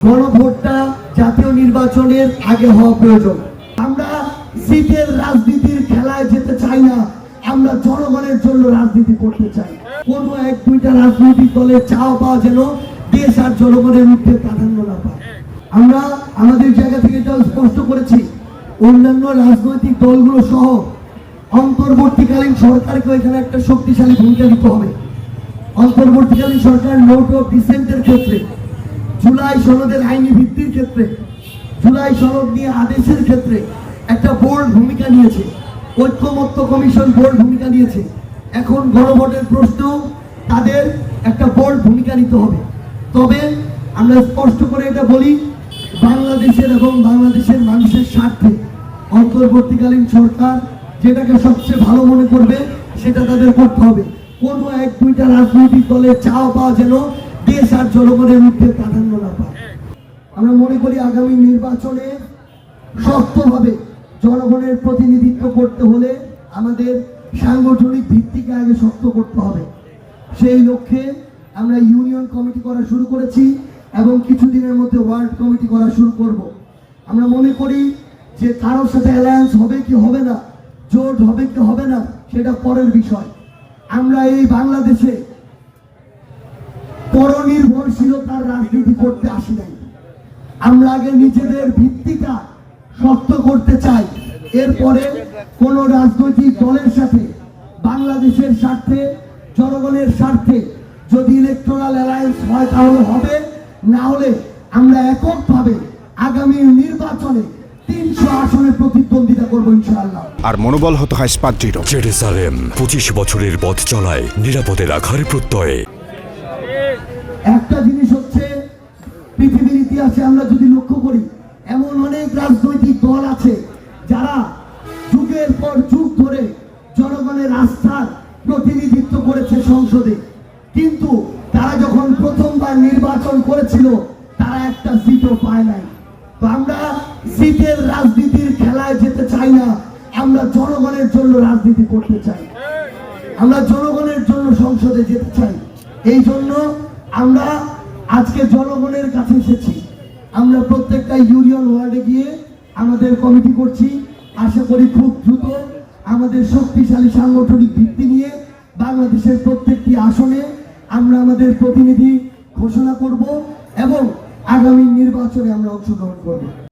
গণভোটটা জাতীয় নির্বাচনের আগে হওয়া প্রয়োজন। আমরা সিটের রাজনীতির খেলায় যেতে চাই না, আমরা জনগণের জন্য রাজনীতি করতে চাই। কোন এক দুইটা রাজনৈতিক দলের চাওয়া পাওয়া যেন দেশ আর জনগণের মধ্যে প্রাধান্য না পায়। আমরা আমাদের জায়গা থেকে এটা স্পষ্ট করেছি, অন্যান্য রাজনৈতিক দলগুলো সহ অন্তর্বর্তীকালীন সরকারকে এখানে একটা শক্তিশালী ভূমিকা নিতে হবে। অন্তর্বর্তীকালীন সরকার নোট অফ ডিসেন্টের ক্ষেত্রে জুলাই সনদের আইনি ভিত্তির ক্ষেত্রে, জুলাই সনদ নিয়ে আদেশের ক্ষেত্রে একটা বোর্ড ভূমিকা নিয়েছে। ঐক্যমত্য কমিশন বোর্ড ভূমিকা নিয়েছে। এখন গণভোটের প্রশ্ন, তাদের একটা বোর্ড ভূমিকা নিতে হবে। তবে আমরা স্পষ্ট করে এটা বলি, বাংলাদেশের এবং বাংলাদেশের মানুষের স্বার্থে অন্তর্বর্তীকালীন সরকার যেটাকে সবচেয়ে ভালো মনে করবে, সেটা তাদের করতে হবে। কোনো এক দুইটা রাজনৈতিক দলের চাওয়া পাওয়া যেন দেশ আর জনগণের মধ্যে প্রাধান্য না পায়। আমরা মনে করি আগামী নির্বাচনে শক্তভাবে জনগণের প্রতিনিধিত্ব করতে হলে আমাদের সাংগঠনিক ভিত্তিকে আগে শক্ত করতে হবে। সেই লক্ষ্যে আমরা ইউনিয়ন কমিটি করা শুরু করেছি এবং কিছুদিনের মধ্যে ওয়ার্ড কমিটি করা শুরু করব। আমরা মনে করি যে কারোর সাথে অ্যালায়েন্স হবে কি হবে না, জোট হবে কি হবে না, সেটা পরের বিষয়। আমরা এই বাংলাদেশে পরনির্ভরশীলতার রাজনীতি করতে আসি নাই। আমরা আগে নিজেদের ভিত্তিটা শক্ত করতে চাই। এরপরে কোন রাজনৈতিক দলের সাথে বাংলাদেশের স্বার্থে জনগণের স্বার্থে যদি ইলেকট্রাল অ্যালায়েন্স হয় তাহলে হবে না হলে আমরা এককভাবে আগামী নির্বাচনে তিনশো আসনে প্রতিদ্বন্দ্বিতা করব ইনশাআল্লাহ। আর মনোবল হতে হয় জেরুসালেম পঁচিশ বছরের পথ চলায় নিরাপদে রাখার প্রত্যয়ে একটা জিনিস হচ্ছে, পৃথিবীর ইতিহাসে আমরা যদি লক্ষ্য করি, এমন অনেক রাজনৈতিক দল আছে যারা যুগের পর যুগ ধরে জনগণের আস্থার প্রতিনিধিত্ব করেছে সংসদে। কিন্তু তারা যখন প্রথমবার নির্বাচন করেছিল, তারা একটা সিটও পায় নাই। তো আমরা সিটের রাজনীতির খেলায় যেতে চাই না, আমরা জনগণের জন্য রাজনীতি করতে চাই। আমরা জনগণের জন্য সংসদে যেতে চাই। এই জন্য আমরা আজকে জনগণের কাছে এসেছি। আমরা প্রত্যেকটা ইউনিয়ন ওয়ার্ডে গিয়ে আমাদের কমিটি করছি। আশা করি খুব দ্রুত আমাদের শক্তিশালী সাংগঠনিক ভিত্তি নিয়ে বাংলাদেশের প্রত্যেকটি আসনে আমরা আমাদের প্রতিনিধি ঘোষণা করব এবং আগামী নির্বাচনে আমরা অংশগ্রহণ করব।